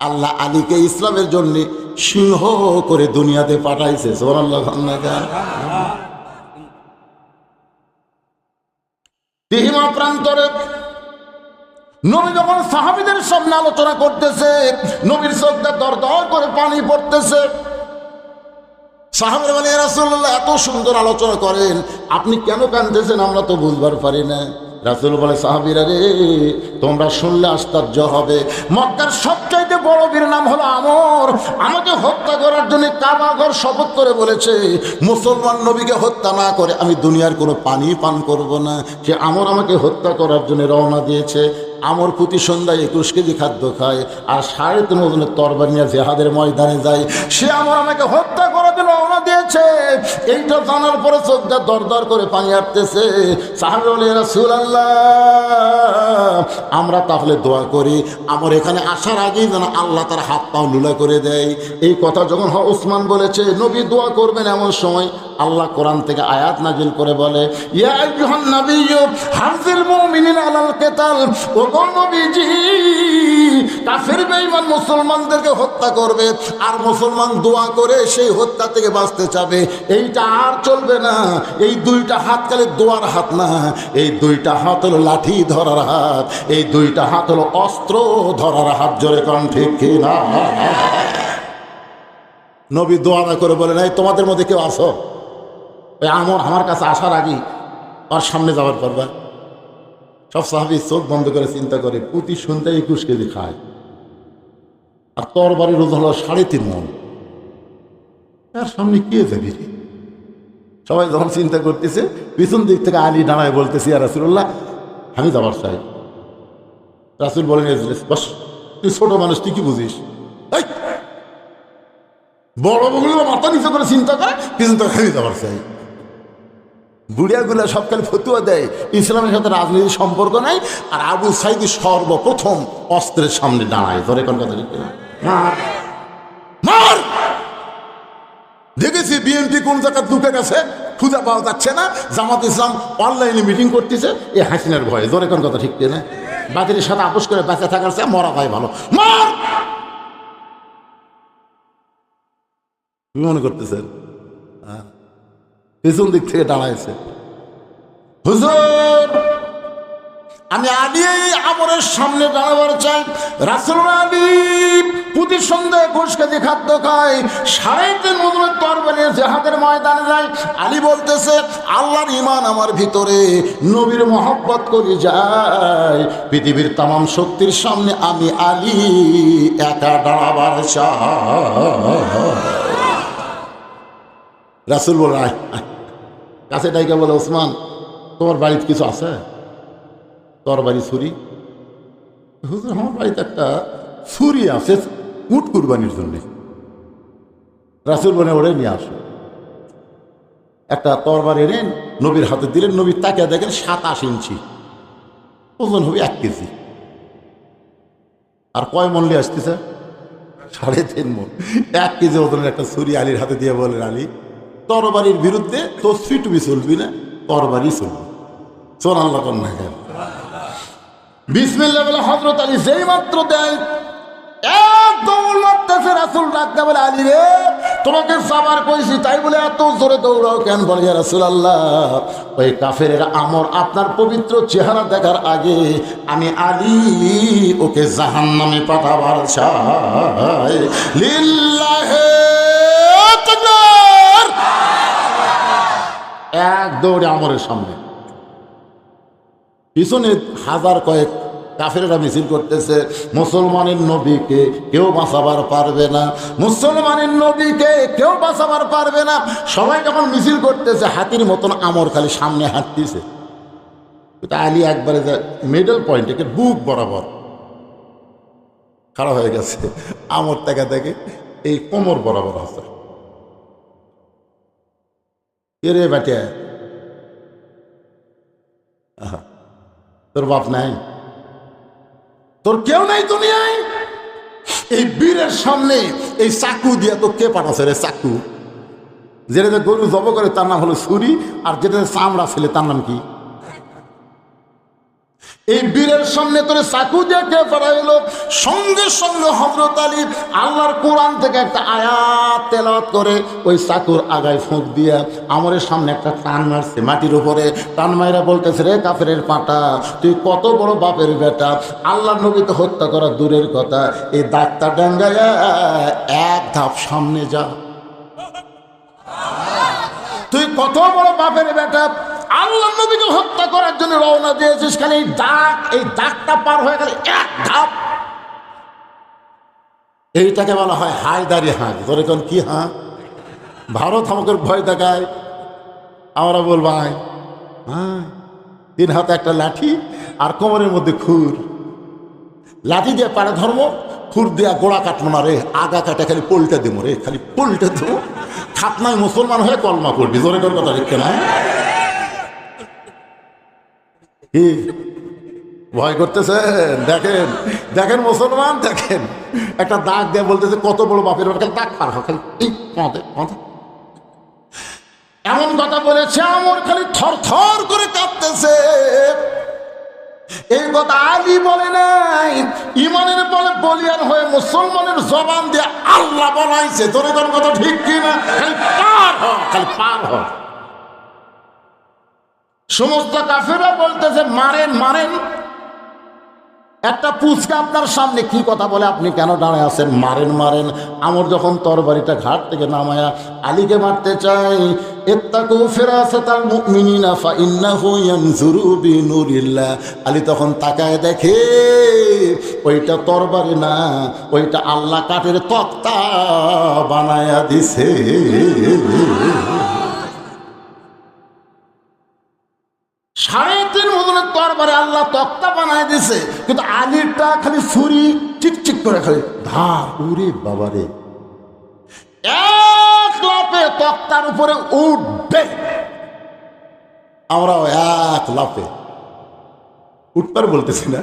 আল্লাহ আলীকে ইসলামের জন্য সিংহ করে দুনিয়াতে পাঠাইছে সোনাল্লাহ তিহিমা নবী যখন সাহাবিদের সামনে আলোচনা করতেছে, নবীর চোখটা দর দর করে পানি পড়তেছে, সাহাবের রাসুল্লাহ এত সুন্দর আলোচনা করেন, আপনি কেন কানতেছেন আমরা তো বুঝবার পারি না রাসুল বলে, সাহাবিরা রে, তোমরা শুনলে আশ্চর্য হবে। মক্কার সবচাইতে বড় বীর নাম হলো আমর। আমাকে হত্যা করার জন্য কাবাঘর শপথ করে বলেছে, মুসলমান নবীকে হত্যা না করে আমি দুনিয়ার কোনো পানি পান করব না। সে আমর আমাকে হত্যা করার জন্য রওনা দিয়েছে, আমর প্রতি সন্ধ্যায় একুশ কেজি খাদ্য খায়, আর সাড়ে তিন ওজনের তরবার নিয়ে জেহাদের ময়দানে যায়। সে আমার আমাকে হত্যা রওনা দিয়েছে এইটা জানার পরে চোখটা দর দর করে পানি আটতেছে। আমরা তাহলে দোয়া করি। আমার এখানে আসার আগেই যেন আল্লাহ তার হাত পাও লুলা করে দেয়। এই কথা যখন ওসমান বলেছে, নবী, দোয়া করবেন এমন সময়? আল্লাহ কোরআন থেকে আয়াত নাজিল করে বলে হাফিল মুমিনিনা আলাল কিতাল ও নবীজি কাফের বেঈমান মুসলমানদেরকে হত্যা করবে আর মুসলমান দোয়া করে সেই হত্যা থেকে বাঁচতে চাবে। এইটা আর চলবে না। এই দুইটা হাত খালি দোয়ার হাত না। এই দুইটা হাত হলো লাঠি ধরার হাত। এই দুইটা হাত হলো অস্ত্র ধরার হাত। জোরে কন ঠিক কি না? নবী দোয়া না করে বলে নাই তোমাদের মধ্যে কেউ আসো ওই আমার আমার কাছে আসার আগেই আর সামনে যাওয়ার পর সব সাহাবি চোখ বন্ধ করে চিন্তা করে প্রতি সন্ধ্যায় একুশ কেজি খায়। আর তোর বাড়ির ওজন হলো সাড়ে তিন মন। তার সামনে কে যাবি রে? সবাই যখন চিন্তা করতেছে, পিছন দিক থেকে আলী দাঁড়ায় বলতেছি আর রাসুল্লাহ আমি যাবার চাই। রাসুল বলেন বস, তুই ছোট মানুষ, তুই কি বুঝিস? বড় বগুলো মাথা নিচে করে চিন্তা করে, পিছন থেকে আমি যাবার চাই। বুড়িয়াগুলা সবকালে ফতুয়া দেয়, ইসলামের সাথে রাজনীতির সম্পর্ক নাই, আর আবু সাইদি সর্বপ্রথম অস্ত্রের সামনে দাঁড়ায়। ধরে কোন কথা? মার! দেখেছি বিএনপি কোন জায়গায় ঢুকে গেছে খুঁজে পাওয়া যাচ্ছে না। জামাত ইসলাম অনলাইনে মিটিং করতেছে। এ হাসিনার ভয়ে জোরে কোন কথা ঠিক না? বাতিলের সাথে আপোষ করে বেঁচে থাকার চেয়ে মরা ভাই ভালো। মার! মনে করতেছেন? পেছন দিক থেকে দাঁড়াইছে। হুজুর! আমি আলী আমরের সামনে দাঁড়াবার চাই। রাসুল আলী প্রতি সন্ধ্যায় ঘুষ কেজি খাদ্য খায়। সাড়ে তিন মজুরের তরবারি জেহাদের ময়দানে যায়। আলী বলতেছে, আল্লাহর ইমান আমার ভিতরে, নবীর মহব্বত করি যায়। পৃথিবীর তামাম শক্তির সামনে আমি আলী একা দাঁড়াবার চাই। রাসুল বলে। কাছে ডাইকা বলে, ওসমান, তোমার বাড়িতে কিছু আছে? তোর বাড়ি ছুরি। হুজুর, আমার বাড়িতে একটা ছুরি আছে, উট কুরবানির জন্যে। রাসুল বলে, ওরে, নিয়ে আসো। একটা তরবার এনে নবীর হাতে দিলেন নবীর তাকে দেখেন সাতাশ ইঞ্চি। ওজন হবে এক কেজি। আর কয় মন নিয়ে আসতেছে? সাড়ে তিন মন। এক কেজি ওজনের একটা ছুরি আলীর হাতে দিয়ে বলেন, আলী, তরবারির বিরুদ্ধে তসফি টুবি চলবি না, তরবারি চলবি। চল আল্লাহ কন্যা কেন বলে যেই মাত্র বলে তোমাকে সাবার তাই বলে কেন? ওই কাফের আমর আপনার পবিত্র চেহারা দেখার আগে আমি আলী, ওকে জাহান নামে পাঠাবার এক দৌড়ে আমরের সামনে। পিছনে হাজার কয়েক কাফেরেরা মিছিল করতেছে মুসলমানের নবীকে কেউ বাঁচাবার পারবে না মুসলমানের নবীকে কেউ বাঁচাবার পারবে না। সবাই যখন মিছিল করতেছে হাতির মতন আমর খালি সামনে হাঁটতেছে। আলী একবারে মিডল পয়েন্ট একে বুক বরাবর খারাপ হয়ে গেছে। আমর থেকে থেকে এই কোমর বরাবর আছে। কে রে বাটিয়া। আহা, তোর বাপ নাই। তোর কেউ নাই দুনিয়ায়। এই বীরের সামনে এই চাকু দিয়ে তো কে পাঠাচ্ছে রে চাকু? যেটাতে গরু জব করে তার নাম হলো ছুরি আর যেটাতে চামড়া ছেলে তার নাম কি? এই বীরের সামনে তোরে চাকু কে ফেরাইলো সঙ্গে সঙ্গে হজরত আলী আল্লাহর কোরআন থেকে একটা আয়াত তেলাওয়াত করে ওই চাকুর আগায় ফুঁক দিয়া আমরের সামনে একটা টান মারছে মাটির উপরে। টান মাইরা বলতেছে, রে কাফের পাটা, তুই কত বড় বাপের বেটা। আল্লাহ নবীকে হত্যা করা দূরের কথা। এই ডাক্তার ডাঙ্গায়া এক ধাপ সামনে যা। তুই কত বড় বাপের বেটা আল্লাহ নবীকে হত্যা করার জন্য রওনা দিয়েছিস, খালি এই দাগ, এই দাগটা পার হয়ে গেলে, এক ধাপ। এইটাকে বলা হয় হাই দাঁড়িয়ে হাঁক তোর এখন কি হাঁ ভারত আমাকে ভয় দেখায়। আমরা বলব হ্যাঁ তিন হাতে একটা লাঠি আর কোমরের মধ্যে খুর। লাঠি দিয়ে পারে ধর্ম খুর দিয়া গোড়া কাটবো না রে, আগা কাটা খালি পল্টে দেবো রে, খালি পল্টে দেবো। খাতনায় মুসলমান হয়ে কলমা করবি জোরে কথা দেখতে না ভয় করতেছেন? দেখেন দেখেন মুসলমান, দেখেন। একটা দাগ দিয়ে বলতেছে, কত বড় বাপের খালি দাগ পার খালি। এমন কথা বলেছে, আমার খালি থর থর করে কাঁদতেছে। এই কথা আলী বলে নাই। ইমানের বলে বলিয়ান হয়ে মুসলমানের জবান দিয়ে আল্লাহ বলাইছে তোর কথা ঠিক কিনা? খালি পার হ খালি পার হ সমস্ত কাফেরা বলতেছে, মারেন মারেন। একটা পুচকা আপনার সামনে কি কথা বলে? আপনি কেন দাঁড়ায় আছেন? মারেন মারেন। আমার যখন তরবারিটা ঘাট থেকে নামায়া আলীকে মারতে চাই এত্তাকু ফিরাসাতাল মুমিনিনা ফা ইন্নাহু ইয়ানজুরু বিনুরিল্লাহ। আলী তখন তাকায় দেখে, ওইটা তরবারি না, ওইটা আল্লাহ কাঠের তক্তা বানায়া দিছে। সাড়ে তিন ওজনের তরবারে আল্লাহ তক্তা বানায় দিছে কিন্তু আলিরটা খালি ছুরি চিকচিক করে খালি, ধার, উরে বাবারে এক লাফে তক্তার উপরে উঠবে। আমরাও এক লাফে। উঠবার বলতেছি না,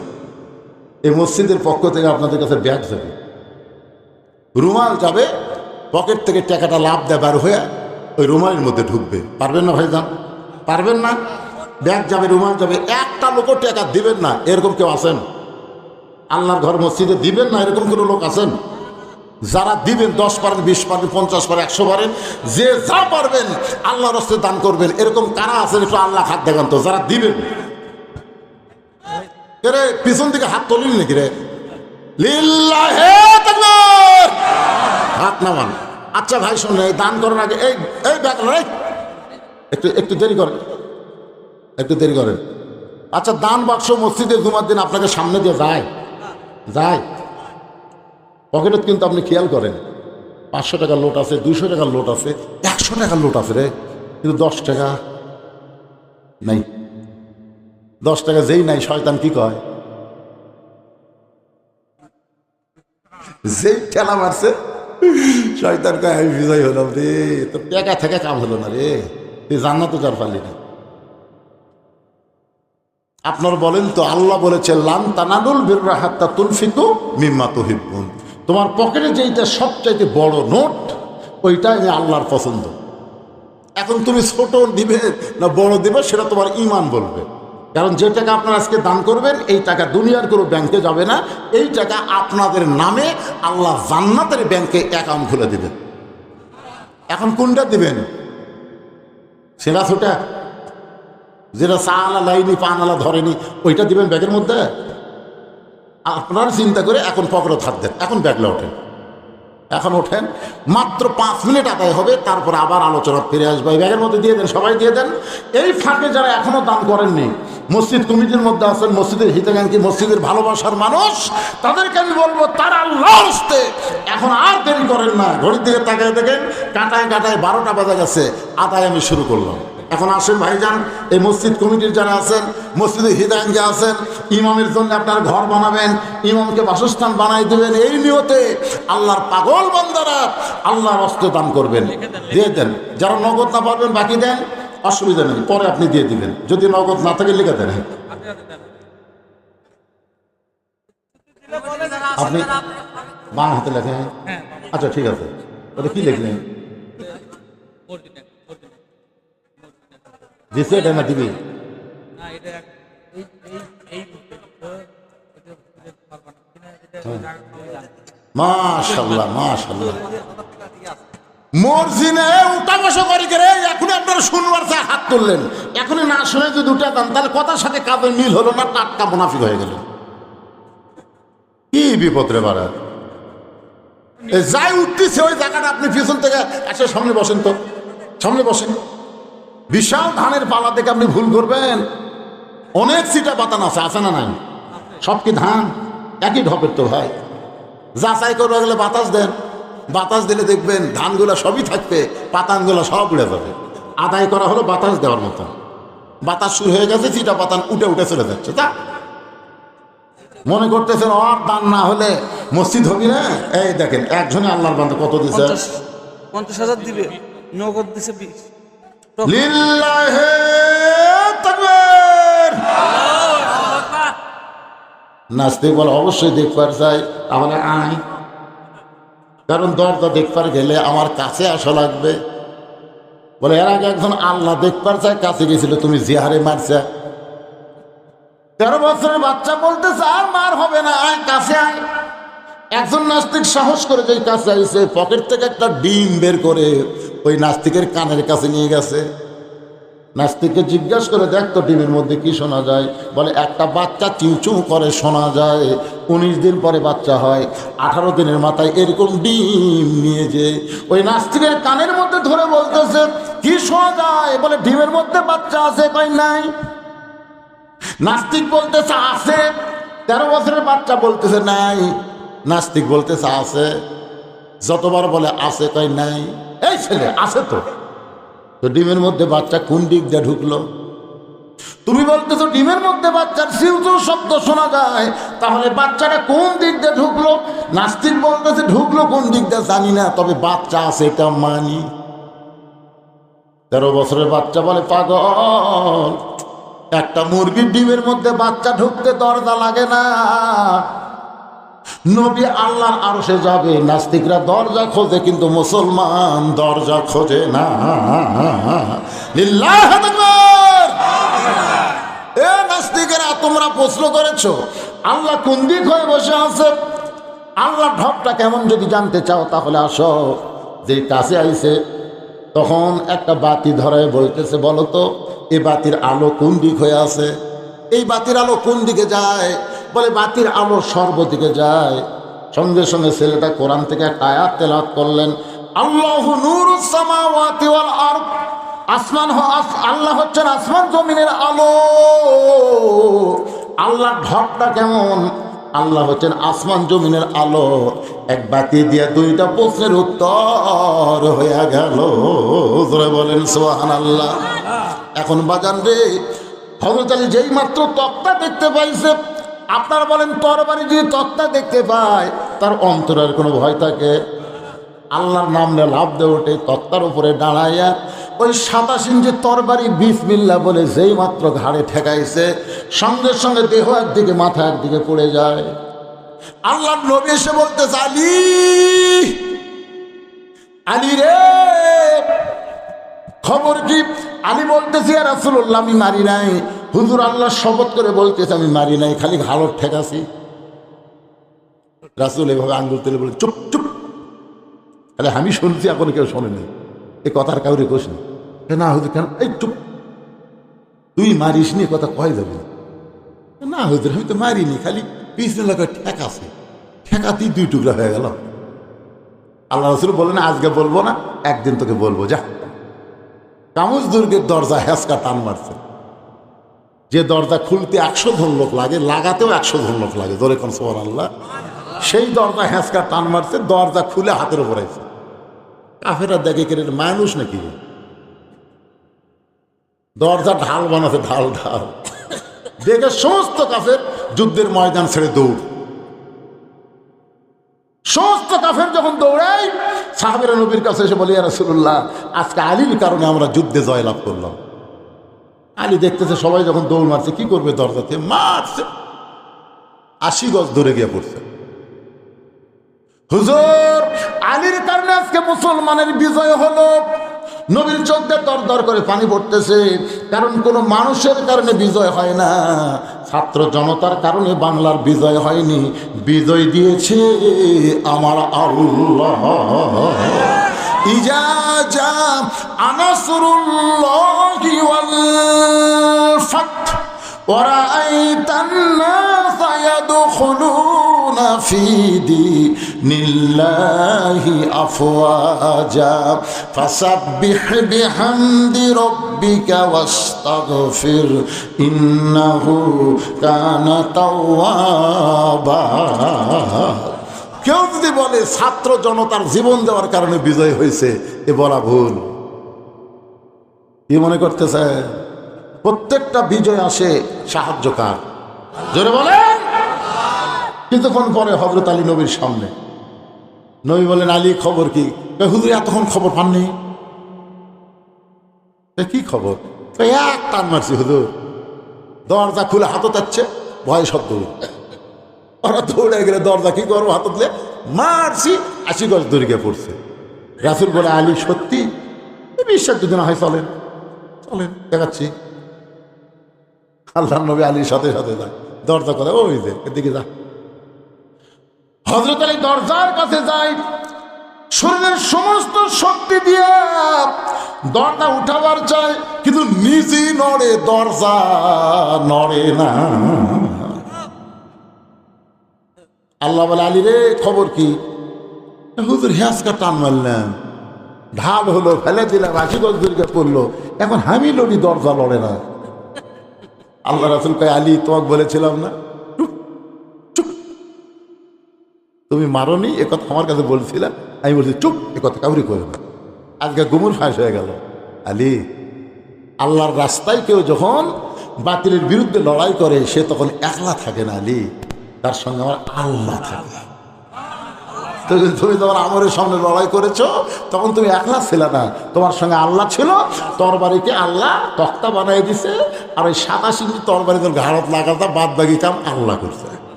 এই মসজিদের পক্ষ থেকে আপনাদের কাছে ব্যাগ যাবে রুমাল যাবে, পকেট থেকে টাকাটা লাভ দেবার হয়ে, ওই রুমালের মধ্যে ঢুকবে। পারবেন না ভাইজান? পারবেন না? ব্যাগ যাবে, রুমাল যাবে, একটা লোকও টাকা দিবেন না, এরকম কেউ আছেন? আল্লাহর ঘর মসজিদে দিবেন না, এরকম কোনো লোক আছেন? যারা দিবেন, দশ পারেন, বিশ পারেন, পঞ্চাশ পারেন, একশো পারেন, যে যা পারবেন, আল্লাহর হস্তে দান করবেন। এরকম কারা আছেন, একটু আল্লাহ হাত দেখান তো, যারা দিবেন। এরে, পিছন থেকে হাত তুলিল নাকি রে! হাত নামান। আচ্ছা ভাই শোন দান করার আগে, এই এই ব্যাগ একটু একটু দেরি করেন একটু দেরি করেন। আচ্ছা দান বাক্স মসজিদে জুমার দিন আপনাকে সামনে দিয়ে যায়। যায়। পকেটত কিন্তু আপনি খেয়াল করেন, পাঁচশো টাকার লোট আছে, দুইশো টাকার লোট আছে, একশো টাকার লোট আছে রে। কিন্তু দশ টাকা নাই। দশ টাকা যেই নাই, শয়তান কি কয়? যেই ঠেলা মারছে, শয়তান কয়, আমি বিজয় হলাম রে তো টাকা থেকে কাম হলো না রে। তুই জান্নাতও যার পারলি না। আপনার বলেন তো, আল্লাহ বলেছে, লান তানানুল বিররা হাত্তা তুলফিকু মিম্মা তুহিব্বুন। তোমার পকেটে যেইটা সবচাইতে বড় নোট, ওইটাই আল্লাহর পছন্দ। এখন তুমি ছোট দিবে না বড় দিবে, সেটা তোমার ইমান বলবে। কারণ যে টাকা আপনারা আজকে দান করবেন, এই টাকা দুনিয়ার কোনো ব্যাংকে যাবে না। এই টাকা আপনাদের নামে আল্লাহ জান্নাতের ব্যাংকে অ্যাকাউন্ট খুলে দিবেন। এখন কোনটা দিবেন? সেটা ছোটা যেটা চা আলা লাইনি পান আলা ধরেনি, ওইটা দিবেন ব্যাগের মধ্যে? আপনার চিন্তা করে এখন পকেটে হাত দেন, এখন ব্যাগলে ওঠেন। এখন ওঠেন, মাত্র পাঁচ মিনিট আদায় হবে, তারপর আবার আলোচনা ফিরে আসবে। ব্যাগের মধ্যে দিয়ে দেন, সবাই দিয়ে দেন। এই ফাঁকে যারা এখনও দান করেননি, মসজিদ কমিটির মধ্যে আছেন, মসজিদের হিতাকাঙ্ক্ষী, মসজিদের ভালোবাসার মানুষ, তাদেরকে আমি বলব, তারা হস্তে এখন আর দেরি করেন না। ঘড়ির দিকে তাকায় দেখেন, কাটায় কাটায় বারোটা বাজা গেছে। আদায় আমি শুরু করলাম। এখন আসেন ভাইজান, এই মসজিদ কমিটির যারা আছেন, মসজিদে হিদায়ন আছেন, ইমামের জন্য আপনার ঘর বানাবেন, ইমামকে বাসস্থান বানাই দেবেন, এই নিয়তে আল্লাহর পাগল বান্দারা আল্লাহর অস্ত্র দান করবেন। দিয়ে দেন, যারা নগদ না পারবেন বাকি দেন, অসুবিধা নেই, পরে আপনি দিয়ে দিবেন। যদি নগদ না থাকে, লিখে দেন। আপনি বাম হাতে লেখেন? আচ্ছা ঠিক আছে। ওটা কি লিখলেন? দিছে এটা না দিবি মাশাল্লাহ মাশাল্লাহ মর্জিনে উঠা বসা করি রে? এখন আপনারা শুনবার চা হাত তুললেন। এখনই না শুনে যদি উঠে দেন তাহলে কথার সাথে কাজে মিল হলো না টাটকা মুনাফিক হয়ে গেল কি বিপদ রে বাড়া? যাই উঠতেছে ওই জায়গাটা আপনি পিছন থেকে আসে সামনে বসেন তো। সামনে বসেন। বিশাল ধানের পালা থেকে আপনি ভুল করবেন। অনেক সিটা বাতান আছে আছে না নাই? সব কি ধান? একই ঢপের তো ভাই। যাচাই করে গেলে বাতাস দেন। বাতাস দিলে দেখবেন ধানগুলো সবই থাকবে, পাতানগুলো সব উড়ে যাবে। আদায় করা হলো বাতাস দেওয়ার মতো। বাতাস শুরু হয়ে গেছে চিটা পাতান উঠে উঠে চলে যাচ্ছে তা মনে করতেছেন, আর দান না হলে মসজিদ হবি না? এই দেখেন, একজনে আল্লাহর বান্ধব কত পঞ্চাশ পঞ্চাশ হাজার দিবে, নগদ দিছে বিশ। নাস্তিক বলে অবশ্যই দেখবার চাই তাহলে আয় কারণ দরজা দেখবার গেলে আমার কাছে আসা লাগবে। বলে এর আগে একজন আল্লাহ দেখবার চায় কাছে গেছিল, তুমি জিহারে মারছা। তেরো বছরের বাচ্চা বলতেছে, আর মার হবে না, আয়, কাছে আয়। একজন নাস্তিক সাহস করে যে কাছে আইছে, পকেট থেকে একটা ডিম বের করে ওই নাস্তিকের কানের কাছে নিয়ে গেছে। নাস্তিককে জিজ্ঞাসা করে, দেখ তো ডিমের মধ্যে কি শোনা যায়? বলে, একটা বাচ্চা চিউচু করে শোনা যায়। উনিশ দিন পরে বাচ্চা হয়, আঠারো দিনের মাথায় এরকম ডিম নিয়ে যে ওই নাস্তিকের কানের মধ্যে ধরে বলতেছে, কি শোনা যায়? বলে, ডিমের মধ্যে বাচ্চা আছে কই নাই? নাস্তিক বলতেছে, আছে। তেরো বছরের বাচ্চা বলতেছে, নাই। নাস্তিক বলতেছে, আছে। যতবার বলে, আছে কই নাই। এই ছেলে, আছে তো। তো ডিমের মধ্যে বাচ্চা কোন দিক দিয়ে ঢুকলো? তুমি বলতেছো ডিমের মধ্যে বাচ্চার সিউচু শব্দ শোনা যায়, তাহলে বাচ্চাটা কোন দিক দিয়ে ঢুকলো? নাস্তিক বলতেছে ঢুকলো কোন দিক দিয়ে জানি না, তবে বাচ্চা আছে এটা মানি। তেরো বছরের বাচ্চা বলে পাগল। একটা মুরগির ডিমের মধ্যে বাচ্চা ঢুকতে দরজা লাগে না। নবী আল্লাহর আরশে যাবে, নাস্তিকরা দরজা খোঁজে, কিন্তু মুসলমান দরজা খোঁজে না! এ নাস্তিকেরা, তোমরা প্রশ্ন করেছ, আল্লাহ কোন দিক হয়ে বসে আছে? আল্লাহ ঢপটা কেমন যদি জানতে চাও, তাহলে আসো। যে কাছে আইছে, তখন একটা বাতি ধরায় বলতেছে, বলো তো এই বাতির আলো কোন দিক হয়ে আছে? এই বাতির আলো কোন দিকে যায়? বলে, বাতির আলো সর্বদিকে যায়। সঙ্গে সঙ্গে ছেলেটা কোরআন থেকে একটা আয়াত করলেন, আল্লাহ নূরুস সামাওয়াতি ওয়াল আরদ। আসমান আল্লাহ হচ্ছেন আসমান জমিনের আলো। আল্লাহ ঢপটা কেমন? আল্লাহ হচ্ছেন আসমান জমিনের আলো। এক বাতি দিয়ে দুইটা প্রশ্নের উত্তর হয়ে গেল। বলেন সোহান আল্লাহ এখন বাজান রে হজরত আলী যেই মাত্র তক্তা দেখতে পাইছে আপনারা বলেন, তরবারি যদি তক্তা দেখতে পায়, তার অন্তরের কোনো ভয় থাকে। আল্লাহর নাম নিয়ে লাভ দিয়ে ওঠে তক্তার উপরে দাঁড়াইয়া ওই সাতাশ ইঞ্চি তরবারি বিসমিল্লা বলে যেই মাত্র ঘাড়ে ঠেকাইছে, সঙ্গে সঙ্গে দেহ একদিকে, মাথা একদিকে পড়ে যায়। আল্লাহর নবী এসে বলতেছে আলী আলী রে, খবর কি? আমি বলতেছি আর রাসুল্লাহ আমি মারি নাই। হুজুর আল্লাহ শপথ করে বলতেছে, আমি মারি নাই, খালি ঘাড়ত ঠেকাছি রাসুল এভাবে আঙ্গুল তুলে বলে, চুপ চুপ। আরে আমি শুনছি, এখন কেউ শোনেনি। এ কথার কাউরে কোষ না না হুজুর, কেন? এই চুপ। তুই মারিস নি কথা কয় যাবে? না হুজুর, আমি তো মারিনি, খালি পিছনে লাগা ঠেকাছে ঠেকাতেই দুই টুকরা হয়ে গেল। আল্লাহ রসুল বললেন, আজকে বলব না, একদিন তোকে বলব, যা। কামুজ দুর্গের দরজা হেসকা টান মারছে। যে দরজা খুলতে একশো ধন লোক লাগে, লাগাতেও একশো ধন লোক লাগে ধরে কোন সোহান আল্লাহ। সেই দরজা হেঁচকা টান মারছে, দরজা খুলে হাতের উপর আইছে। কাফেরা দেখে কেন মানুষ নাকি দরজা ঢাল বানাতে ঢাল ঢাল। দেখে সমস্ত কাফের যুদ্ধের ময়দান ছেড়ে দৌড়। সমস্ত কাফের যখন দৌড়াই সাহাবেরা নবীর কাছে এসে বলি রাসুল্লাহ আজকে আলীর কারণে আমরা যুদ্ধে জয়লাভ করলাম। আলী দেখতেছে, সবাই যখন দৌড় মারছে, কি করবে দরজাতে? মারছে। আশি গজ ধরে গিয়ে পড়ছে। হুজুর, আলীর কারণে আজকে মুসলমানের বিজয় হলো। নবীর চোখ দিয়ে দর দর করে পানি পড়তেছে। কারণ কোনো মানুষের কারণে বিজয় হয় না। ছাত্র জনতার কারণে বাংলার বিজয় হয়নি। বিজয় দিয়েছে আমার আল্লাহ। ইজা যা আনাসরুল্লাহি ওয়াল ফাত ورأيت الناس يدخلون في دين الله أفواجا فسبح بحمد ربك واستغفر إنه كان توابا কেউ যদি বলে ছাত্র জনতার জীবন দেওয়ার কারণে বিজয় হয়েছে, এ বলা ভুল। কি মনে করতেছে? প্রত্যেকটা বিজয় আসে সাহায্যকার জোরে বলেন। কিছুক্ষণ পরে হজরত আলী নবীর সামনে? নবী বলেন, আলী, খবর কি? হুজুর, এতক্ষণ খবর পাননি? কি খবর? এক টান মারছি হুজুর। দরজা খুলে হাতত যাচ্ছে ভয় শব্দ ওরা দৌড়ে গেলে দরজা কি করব? হাততলে মারছি, আশি গজ দড়িকে পড়ছে। রাসুল বলে, আলী, সত্যি? বিশ্বাস যদি না হয়, চলেন চলেন, দেখাচ্ছি। আল্লাহ নবী আলীর সাথে সাথে যায়, দরজা করে ওই যে, এদিকে যা। হজরত আলী দরজার কাছে যায়, শরীরের সমস্ত শক্তি দিয়ে দরজা উঠাবার চায়, কিন্তু নিজেই নড়ে, দরজা নড়ে না। আল্লাহ বলে, আলী রে, খবর কি? হুজুর হ্যাঁসকা টান মারলাম ঢাল হলো, ফেলে দিলাম আশি গজ দুর্গে পড়ল। এখন হামি লড়ি দরজা লড়ে না। আল্লাহ রাসুল কয়, আলী, তোমাকে বলেছিলাম না। তুমি মারনি, এ কথা আমার কাছে বলছিলাম আমি বলছি, চুপ, এ কথা কাউরি করবে না। আজকে গুমুর ফাঁস হয়ে গেল। আলী, আল্লাহর রাস্তায় কেউ যখন বাতিলের বিরুদ্ধে লড়াই করে, সে তখন একলা থাকে না, আলী। তার সঙ্গে আমার আল্লাহ থাকে তুমি তোমার আমরের সামনে লড়াই করেছ, তখন তুমি একলা ছিলে না। তোমার সঙ্গে আল্লাহ ছিল তরবারিকে আল্লাহ তক্তা বানাই দিছে, আর ওই সাতাশি তরবারি তোর ঘাড়ত লাগাতা বাদ বাকি কাম আল্লাহ করছে।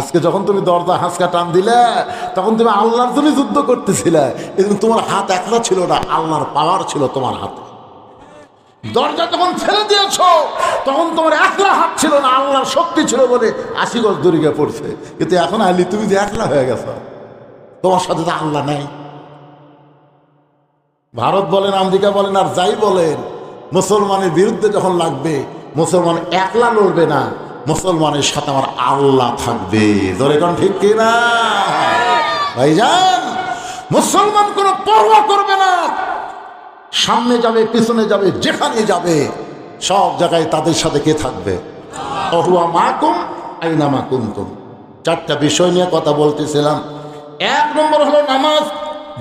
আজকে যখন তুমি দরজা হাঁসকা টান দিলে, তখন তুমি আল্লাহর জন্য যুদ্ধ করতেছিলে, কিন্তু তোমার হাত একলা ছিল না, আল্লাহর পাওয়ার ছিল তোমার হাতে। দরজা যখন ছেড়ে দিয়েছ, তখন তোমার একলা হাত ছিল না, আল্লাহর শক্তি ছিল বলে আশি গজ দরিকে পড়ছে। কিন্তু এখন আলি, তুমি যে একলা হয়ে গেছ, তোমার সাথে তো আল্লাহ নাই। ভারত বলেন, আমেরিকা বলেন, আর যাই বলেন, মুসলমানের বিরুদ্ধে যখন লাগবে, মুসলমান একলা লড়বে না, মুসলমানের সাথে আমার আল্লাহ থাকবে। ধরে কোন ঠিক কিনা ভাইজান, মুসলমান কোনো পরোয়া করবে না। সামনে যাবে, পিছনে যাবে, যেখানে যাবে, সব জায়গায় তাদের সাথে কে থাকবে? অহুয়া মাকুম, আইনা মাকুম তুম। চারটা বিষয় নিয়ে কথা বলতেছিলাম। এক নম্বর হলো নামাজ,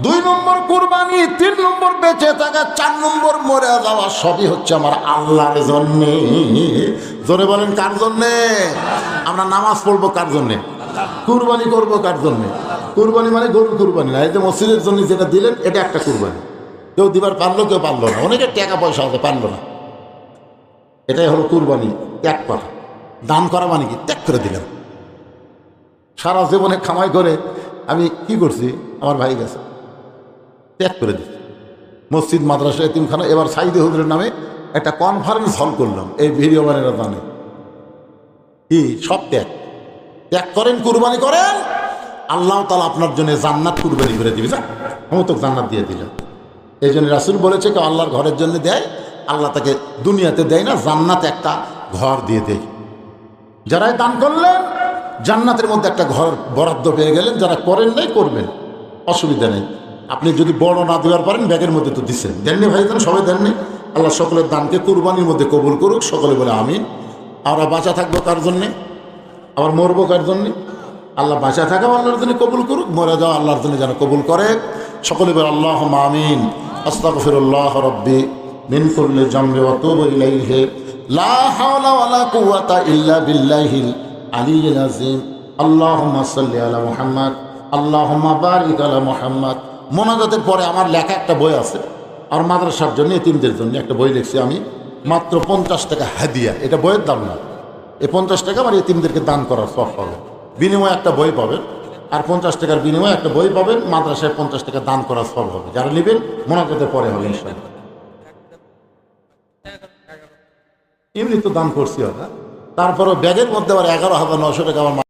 দুই নম্বর কুরবানি, তিন নম্বর বেঁচে থাকা, চার নম্বর মরে যাওয়া, সবই হচ্ছে আমার আল্লাহর জন্যে। জোরে বলেন, কার জন্যে? আমরা নামাজ পড়ব কার জন্যে? কুরবানি করব কার জন্যে? কুরবানি মানে গরু কুরবানি না, এই যে মসজিদের জন্য যেটা দিলেন, এটা একটা কুরবানি। কেউ দিবার পারল, কেউ পারল না। অনেকের টাকা পয়সা আছে, পারল না। এটাই হলো কুরবানি, ত্যাগ করা। দান করা মানে কি? ত্যাগ করে দিলাম। সারা জীবনে খামাই করে আমি কি করছি? আমার ভাই গেছে। ত্যাগ করে দিচ্ছি মসজিদ, মাদ্রাসা, এতিমখানা, এবার সাইদে হুজুরের নামে একটা কনফারেন্স হল করলাম, এই ভিডিও বানের দানে কি? সব ত্যাগ। ত্যাগ করেন, কুরবানি করেন, আল্লাহ তালা আপনার জন্য জান্নাত কুরবানি করে দিবে। যা তো জান্নাত দিয়ে দিলাম। এই জন্য রাসুল বলেছে কেউ আল্লাহর ঘরের জন্য দেয়, আল্লাহ তাকে দুনিয়াতে দেয় না, জান্নাতে একটা ঘর দিয়ে দেয়। যারাই দান করলেন, জান্নাতের মধ্যে একটা ঘর বরাদ্দ পেয়ে গেলেন, যারা করেন নাই, করবেন। অসুবিধা নেই। আপনি যদি বড় না দেওয়ার পারেন, ব্যাগের মধ্যে তো দিচ্ছেন দেননি ভাই দেন সবাই দেননি। আল্লাহ সকলের দানকে কুরবানির মধ্যে কবুল করুক, সকলে বলে আমিন। আমরা বাঁচা থাকব কার জন্যে? আবার মরবো কার জন্যে? আল্লাহ বাঁচা থাকা আল্লাহর জন্য কবুল করুক, মরে যাওয়া আল্লাহর জন্য যেন কবুল করে। সকলে বলে আল্লাহ আমিন। আস্তাগফিরুল্লাহ রব্বি মিন কুল্লি জামবি ওয়া তুবু ইলাইহি। লা হাওলা ওয়ালা কুওয়াতা ইল্লা বিল্লাহিল আলিয়্যিল আযীম। আল্লাহুম্মা সাল্লি আলা মুহাম্মদ, আল্লাহুম্মা বারিক আলা মোনাজাতের পরে আমার লেখা একটা বই আছে, আর মাদ্রাসার জন্য এতিমদের জন্য একটা বই লিখছি আমি, মাত্র পঞ্চাশ টাকা হাদিয়া। এটা বইয়ের দাম না। এই পঞ্চাশ টাকা আমার এতিমদেরকে দান করার সব পাবে বিনিময়ে একটা বই পাবেন। আর পঞ্চাশ টাকার বিনিময়ে একটা বই পাবেন, মাদ্রাসায় পঞ্চাশ টাকা দান করার ফল হবে। যারা নেবেন, মোনাজাতে পরে হবে এমনি তো দান করছি আমরা। তারপরে ব্যাগের মধ্যে আবার এগারো হাজার নশো টাকা আমার